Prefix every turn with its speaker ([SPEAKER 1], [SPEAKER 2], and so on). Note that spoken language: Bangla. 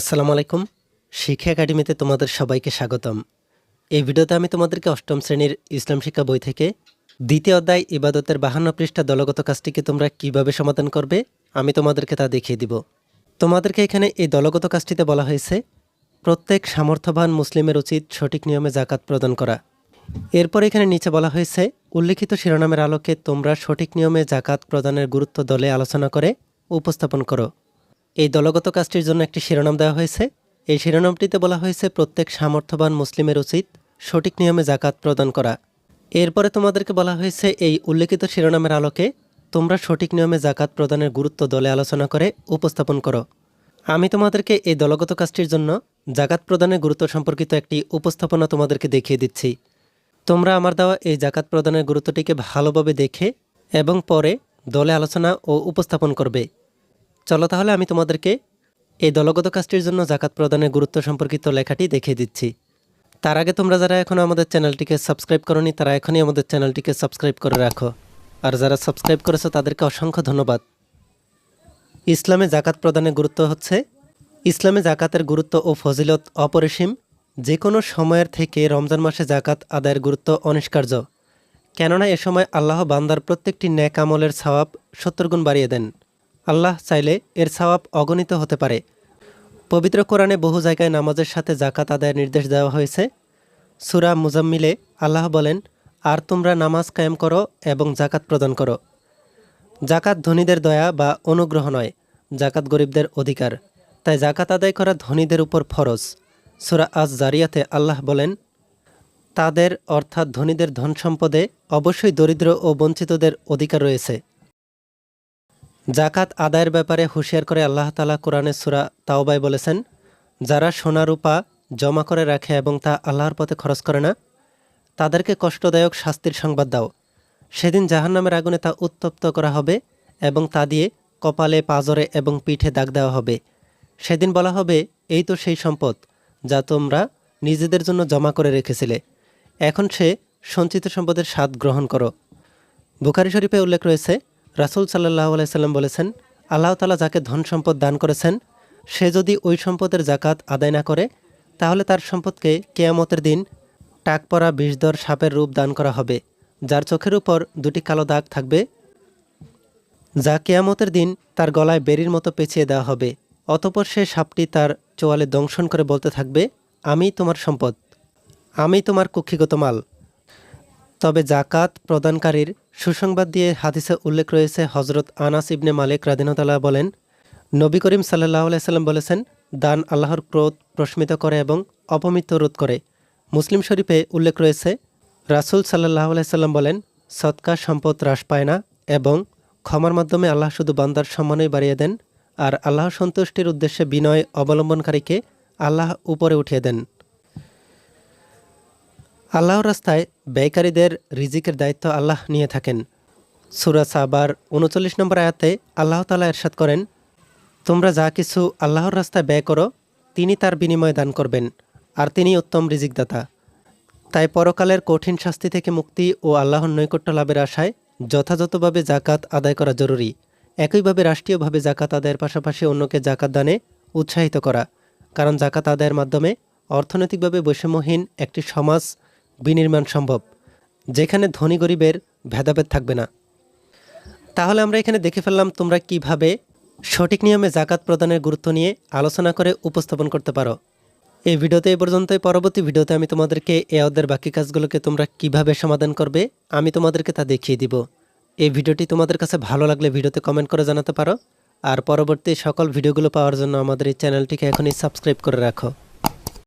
[SPEAKER 1] আসসালামু আলাইকুম। শিক্ষা একাডেমিতে তোমাদের সবাইকে স্বাগতম। এই ভিডিওতে আমি তোমাদেরকে অষ্টম শ্রেণির ইসলাম শিক্ষা বই থেকে দ্বিতীয় অধ্যায় ইবাদতের বাহান্ন পৃষ্ঠা দলগত কাজটিকে তোমরা কীভাবে সমাধান করবে, আমি তোমাদেরকে তা দেখিয়ে দিব। তোমাদেরকে এখানে এই দলগত কাজটিতে বলা হয়েছে, প্রত্যেক সামর্থ্যবান মুসলিমের উচিত সঠিক নিয়মে জাকাত প্রদান করা। এরপর এখানে নিচে বলা হয়েছে, উল্লিখিত শিরোনামের আলোকে তোমরা সঠিক নিয়মে জাকাত প্রদানের গুরুত্ব দলে আলোচনা করে উপস্থাপন করো। এই দলগত কাজটির জন্য একটি শিরোনাম দেওয়া হয়েছে। এই শিরোনামটিতে বলা হয়েছে, প্রত্যেক সামর্থ্যবান মুসলিমের উচিত সঠিক নিয়মে জাকাত প্রদান করা। এরপরে তোমাদেরকে বলা হয়েছে, এই উল্লেখিত শিরোনামের আলোকে তোমরা সঠিক নিয়মে জাকাত প্রদানের গুরুত্ব দলে আলোচনা করে উপস্থাপন করো। আমি তোমাদেরকে এই দলগত কাজটির জন্য জাকাত প্রদানের গুরুত্ব সম্পর্কিত একটি উপস্থাপনা তোমাদেরকে দেখিয়ে দিচ্ছি। তোমরা আমার দেওয়া এই জাকাত প্রদানের গুরুত্বটিকে ভালোভাবে দেখে এবং পরে দলে আলোচনা ও উপস্থাপন করবে। চলো তাহলে আমি তোমাদেরকে এই দলগত কাজটির জন্য জাকাত প্রদানের গুরুত্ব সম্পর্কিত লেখাটি দেখিয়ে দিচ্ছি। তার আগে তোমরা যারা এখনও আমাদের চ্যানেলটিকে সাবস্ক্রাইব করনি, তারা এখনই আমাদের চ্যানেলটিকে সাবস্ক্রাইব করে রাখো। আর যারা সাবস্ক্রাইব করেছ, তাদেরকে অসংখ্য ধন্যবাদ। ইসলামে জাকাত প্রদানের গুরুত্ব হচ্ছে, ইসলামে জাকাতের গুরুত্ব ও ফজিলত অপরিসীম। যে কোনো সময়ের থেকে রমজান মাসে জাকাত আদায়ের গুরুত্ব অনিষ্কার্য। কেননা এ সময় আল্লাহ বান্দার প্রত্যেকটি ন্যাক আমলের সওয়াব সত্তর গুণ বাড়িয়ে দেন। আল্লাহ চাইলে এর সওয়াব অগণিত হতে পারে। পবিত্র কোরআনে বহু জায়গায় নামাজের সাথে জাকাত আদায়ের নির্দেশ দেওয়া হয়েছে। সুরা মুজাম্মিলে আল্লাহ বলেন, আর তোমরা নামাজ কায়েম করো এবং জাকাত প্রদান করো। জাকাত ধনীদের দয়া বা অনুগ্রহ নয় জাকাত গরিবদের অধিকার। তাই জাকাত আদায় করা ধনীদের উপর ফরজ। সুরা আজ জারিয়াতে আল্লাহ বলেন, তাদের অর্থাৎ ধনীদের ধন সম্পদে অবশ্যই দরিদ্র ও বঞ্চিতদের অধিকার রয়েছে। জাকাত আদায়ের ব্যাপারে হুঁশিয়ার করে আল্লাহ তালা কোরআনে সুরা তাওবায় বলেছেন, যারা সোনা রূপা জমা করে রাখে এবং তা আল্লাহর পথে খরচ করে না, তাদেরকে কষ্টদায়ক শাস্তির সংবাদ দাও। সেদিন জাহান্নামের আগুনে তা উত্তপ্ত করা হবে এবং তা দিয়ে কপালে, পাজরে এবং পিঠে দাগ দেওয়া হবে। সেদিন বলা হবে, এই তো সেই সম্পদ যা তোমরা নিজেদের জন্য জমা করে রেখেছিলে। এখন সে সঞ্চিত সম্পদের স্বাদ গ্রহণ করো। বুখারি শরীফে উল্লেখ রয়েছে রাসুল সাল্লাহ আলাইসাল্লাম বলেছেন, আল্লাহ তালা যাকে ধন সম্পদ দান করেছেন, সে যদি ওই সম্পদের জাকাত আদায় না করে, তাহলে তার সম্পদকে কেয়ামতের দিন টাক পরা বিষদর সাপের রূপ দান করা হবে, যার চোখের উপর দুটি কালো দাগ থাকবে, যা কেয়ামতের দিন তার গলায় বেরির মতো পেঁচিয়ে দেওয়া হবে। অতপর সে সাপটি তার চোয়ালে দংশন করে বলতে থাকবে, আমি তোমার সম্পদ। আমি তোমার কুক্ষিগত মাল। তবে জাকাত প্রদানকারীর সুসংবাদ দিয়ে হাদিসে উল্লেখ রয়েছে হজরত আনাস ইবনে মালিক রাদিনতাল্লাহ বলেন, নবী করিম সাল্লাহ সাল্লাম বলেছেন, দান আল্লাহর ক্রোধ প্রশমিত করে এবং অপমিত রোধ করে। মুসলিম শরীফে উল্লেখ রয়েছে, রাসুল সাল্লাহ সাল্লাম বলেন, সৎকা সম্পদ হ্রাস পায় না এবং ক্ষমার মাধ্যমে আল্লাহ শুধু বান্দার সম্মানই বাড়িয়ে দেন, আর আল্লাহ সন্তুষ্টির উদ্দেশ্যে বিনয় অবলম্বনকারীকে আল্লাহ উপরে উঠিয়ে দেন। আল্লাহর রাস্তায় ব্যয়কারীদের রিজিকের দায়িত্ব আল্লাহ নিয়ে থাকেন। সুরা সাবার উনচল্লিশ নম্বর আয়াতে আল্লাহ তালা এরশাদ করেন, তোমরা যা কিছু আল্লাহর রাস্তায় ব্যয় করো, তিনি তার বিনিময়ে দান করবেন, আর তিনি উত্তম রিজিকদাতা। তাই পরকালের কঠিন শাস্তি থেকে মুক্তি ও আল্লাহর নৈকট্য লাভের আশায় যথাযথভাবে জাকাত আদায় করা জরুরি। একইভাবে রাষ্ট্রীয়ভাবে জাকাত আদায়ের পাশাপাশি অন্যকে জাকাত দানে উৎসাহিত করা। কারণ জাকাত আদায়ের মাধ্যমে অর্থনৈতিকভাবে বৈষম্যহীন একটি সমাজ বিনির্মাণ সম্ভব। যেখানে ধনী গরিবের ভেদাভেদ থাকবে না। তাহলে আমরা এখানে দেখে ফেললাম তোমরা কীভাবে সঠিক নিয়মে জাকাত প্রদানের গুরুত্ব নিয়ে আলোচনা করে উপস্থাপন করতে পারো। এই ভিডিওতে এই পর্যন্তই। পরবর্তী ভিডিওতে আমি তোমাদেরকে এ অদের বাকি কাজগুলোকে তোমরা কীভাবে সমাধান করবে, আমি তোমাদেরকে তা দেখিয়ে দিব। এই ভিডিওটি তোমাদের কাছে ভালো লাগলে ভিডিওতে কমেন্ট করে জানাতে পারো। আর পরবর্তী সকল ভিডিওগুলো পাওয়ার জন্য আমাদের এই চ্যানেলটিকে এখনই সাবস্ক্রাইব করে রাখো।